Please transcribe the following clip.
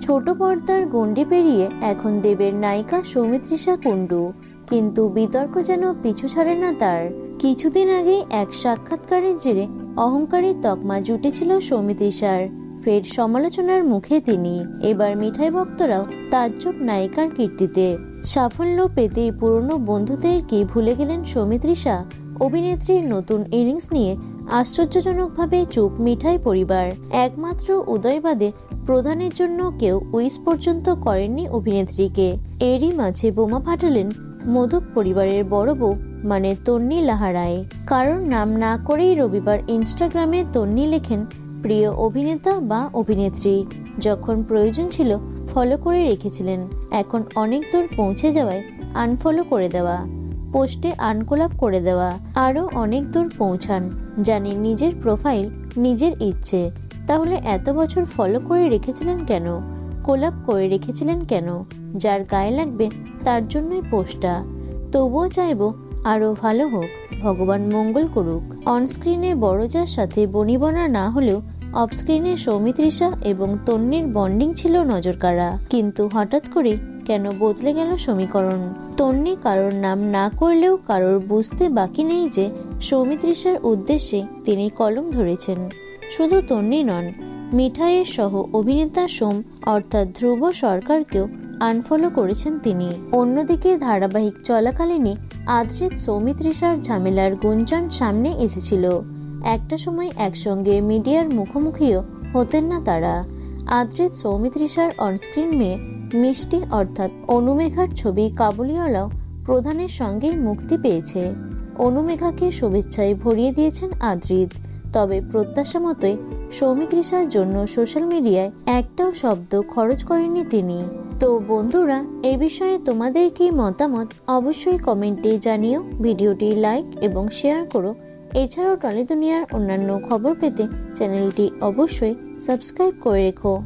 ছোট পর্দার গণ্ডি পেরিয়ে এখন দেবের নায়িকা সৌমিত্রিষা কুণ্ডু। কিন্তু বিতর্ক যেন পিছু ছাড়ে না তার। কিছুদিন আগে এক সাক্ষাৎকারের জেরে অহংকারী তকমা জুটেছিল সৌমিত্রিষার। ফের সমালোচনার মুখে তিনি। এবার মিঠাই ভক্তরাও তাজ্জব নায়িকার কীর্তিতে। সাফল্য পেতে পুরনো বন্ধুদের কি ভুলে গেলেন সৌমিত্রিষা? অভিনেত্রীর নতুন ইনিংস নিয়ে আশ্চর্যজনকভাবে চুপ মিঠাই পরিবার। একমাত্র উদয়বাদে প্রধানের জন্য কেউ উইস পর্যন্ত করেননি অভিনেত্রীকে। এরই মাঝে বোমা ফাটালেন মোদক পরিবারের বড় বউ মানে তন্নি লাহারায় কারণ নাম না করেই রবিবার ইনস্টাগ্রামে তন্নি লেখেন, প্রিয় অভিনেতা বা অভিনেত্রী। যখন প্রয়োজন ছিল ফলো করে রেখেছিলেন। এখন অনেক দূর পৌঁছে যাওয়ায় আনফলো করে দেওয়া, পোস্টে আনকোলাপ করে দেওয়া, আরও অনেক দূর পৌঁছান জানি নিজের প্রোফাইল নিজের ইচ্ছে। তাহলে এত বছর ফলো করে রেখেছিলেন কেন? কোলাপ করে রেখেছিলেন কেন? যার গায়ে লাগবে তার জন্যই পোস্টটা। তবুও চাইব আরও ভালো হোক, ভগবান মঙ্গল করুক। অনস্ক্রিনে বড়জার সাথে বনিবনা না হলেও অফস্ক্রিনে সৌমিত্রিষা এবং তন্নির বন্ডিং ছিল নজরকাড়া। কিন্তু হঠাৎ করে কেন বদলে গেল সমীকরণ? তন্নি কারোর নাম না করলেও কারোর বুঝতে বাকি নেই যে সৌমিত্রিষার উদ্দেশ্যে তিনি কলম ধরেছেন। শুধু তন্নি নন, মিঠাইয়ের সহ অভিনেতা সোম, অর্থাৎ ধ্রুব সরকারকেও আনফলো করেছেন তিনি। অন্যদিকে ধারাবাহিক চলাকালীনই আদ্রিত সৌমিত্রিষার ঝামেলার গুঞ্জন সামনে এসেছিল। একটা সময় একসঙ্গে মিডিয়ার মুখোমুখিও হতেন না তারা। আদ্রিত সৌমিত্রিষার অনস্ক্রিন মেয়ে মিষ্টি, অর্থাৎ অনুমেঘার ছবি কাবুলিওয়ালাও প্রধানের সঙ্গে মুক্তি পেয়েছে। অনুমেঘাকে শুভেচ্ছায় ভরিয়ে দিয়েছেন আদ্রিত। তবে প্রত্যাশা মতোই সৌমিত্রিষার জন্য সোশ্যাল মিডিয়ায় একটাও শব্দ খরচ করেননি তিনি। তো বন্ধুরা, এ বিষয়ে তোমাদের কি মতামত অবশ্যই কমেন্টে জানিও। ভিডিওটি লাইক এবং শেয়ার করো। এছাড়াও টলি দুনিয়ার অন্যান্য খবর পেতে চ্যানেলটি অবশ্যই সাবস্ক্রাইব করে রেখো।